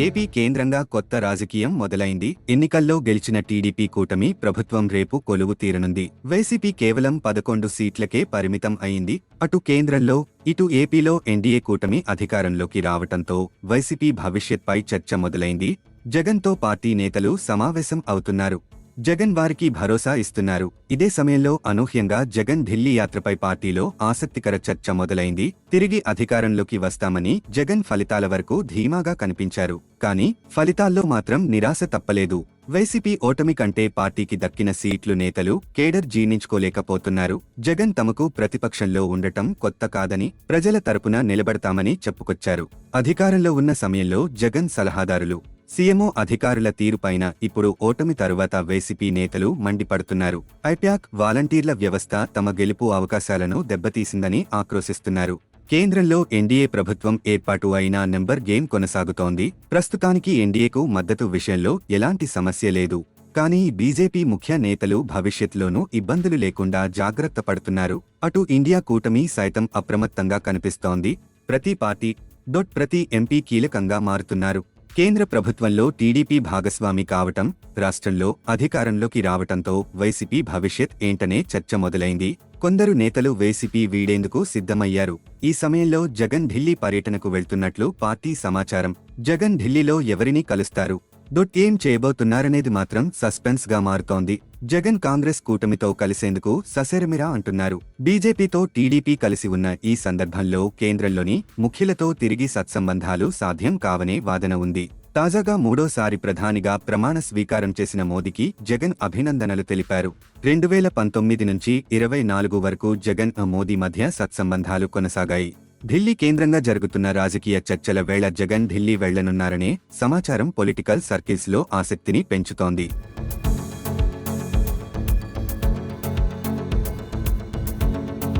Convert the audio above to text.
AP కేంద్రంగా కొత్త రాజకీయం మొదలైంది. ఎన్నికల్లో గెలిచిన టీడీపీ కూటమి ప్రభుత్వం రేపు కొలువు తీరనుంది. వైసీపీ కేవలం పదకొండు సీట్లకే పరిమితం అయింది. అటు కేంద్రంలో ఇటు ఏపీలో ఎన్డీఏ కూటమి అధికారంలోకి రావటంతో వైసీపీ భవిష్యత్పై చర్చ మొదలైంది. జగన్తో పార్టీ నేతలు సమావేశం అవుతున్నారు. జగన్ వారికి భరోసా ఇస్తున్నారు. ఇదే సమయంలో అనూహ్యంగా జగన్ ఢిల్లీ యాత్రపై పార్టీలో ఆసక్తికర చర్చ మొదలైంది. తిరిగి అధికారంలోకి వస్తామని జగన్ ఫలితాల వరకు ధీమాగా కనిపించారు. కానీ ఫలితాల్లో మాత్రం నిరాశ తప్పలేదు. వైసీపీ ఓటమి కంటే పార్టీకి దక్కిన సీట్లు నేతలు కేడర్ జీర్ణించుకోలేకపోతున్నారు. జగన్ తమకు ప్రతిపక్షంలో ఉండటం కొత్త కాదని ప్రజల తరపున నిలబడతామని చెప్పుకొచ్చారు. అధికారంలో ఉన్న సమయంలో జగన్ సలహాదారులు సీఎంఓ అధికారుల తీరుపైన ఇప్పుడు ఓటమి తరువాత వైసీపీ నేతలు మండిపడుతున్నారు. ఐప్యాక్ వాలంటీర్ల వ్యవస్థ తమ గెలుపు అవకాశాలను దెబ్బతీసిందని ఆక్రోశిస్తున్నారు. కేంద్రంలో ఎన్డీఏ ప్రభుత్వం ఏర్పాటు అయిన నెంబర్ గేమ్ కొనసాగుతోంది. ప్రస్తుతానికి ఎన్డీఏకు మద్దతు విషయంలో ఎలాంటి సమస్య లేదు. కానీ బీజేపీ ముఖ్య నేతలు భవిష్యత్తులోనూ ఇబ్బందులు లేకుండా జాగ్రత్త పడుతున్నారు. అటు ఇండియా కూటమి సైతం అప్రమత్తంగా కనిపిస్తోంది. ప్రతి పార్టీ డొట్ ప్రతి ఎంపీ కీలకంగా మారుతున్నారు. కేంద్ర ప్రభుత్వంలో టీడీపీ భాగస్వామి కావటం రాష్ట్రంలో అధికారంలోకి రావటంతో వైసీపీ భవిష్యత్ ఏంటనే చర్చ మొదలైంది. కొందరు నేతలు వైసీపీ వీడేందుకు సిద్ధమయ్యారు. ఈ సమయంలో జగన్ ఢిల్లీ పర్యటనకు వెళ్తున్నట్లు పార్టీ సమాచారం. జగన్ ఢిల్లీలో ఎవరిని కలుస్తారు? దొట్ ఏం చేయబోతున్నారనేది మాత్రం సస్పెన్స్గా మారుతోంది. జగన్ కాంగ్రెస్ కూటమితో కలిసేందుకు ససేరమిరా అంటున్నారు. బీజేపీతో టీడీపీ కలిసి ఉన్న ఈ సందర్భంలో కేంద్రంలోని ముఖ్యులతో తిరిగి సత్సంబంధాలు సాధ్యం కావనే వాదన ఉంది. తాజాగా మూడోసారి ప్రధానిగా ప్రమాణ స్వీకారం చేసిన మోదీకి జగన్ అభినందనలు తెలిపారు. రెండు వేల పంతొమ్మిది నుంచి ఇరవై నాలుగు వరకు జగన్ మోదీ మధ్య సత్సంబంధాలు కొనసాగాయి. ఢిల్లీ కేంద్రంగా జరుగుతున్న రాజకీయ చర్చల వేళ జగన్ ఢిల్లీ వెళ్ళనున్నారనే సమాచారం పొలిటికల్ సర్కిల్స్లో ఆసక్తిని పెంచుతోంది.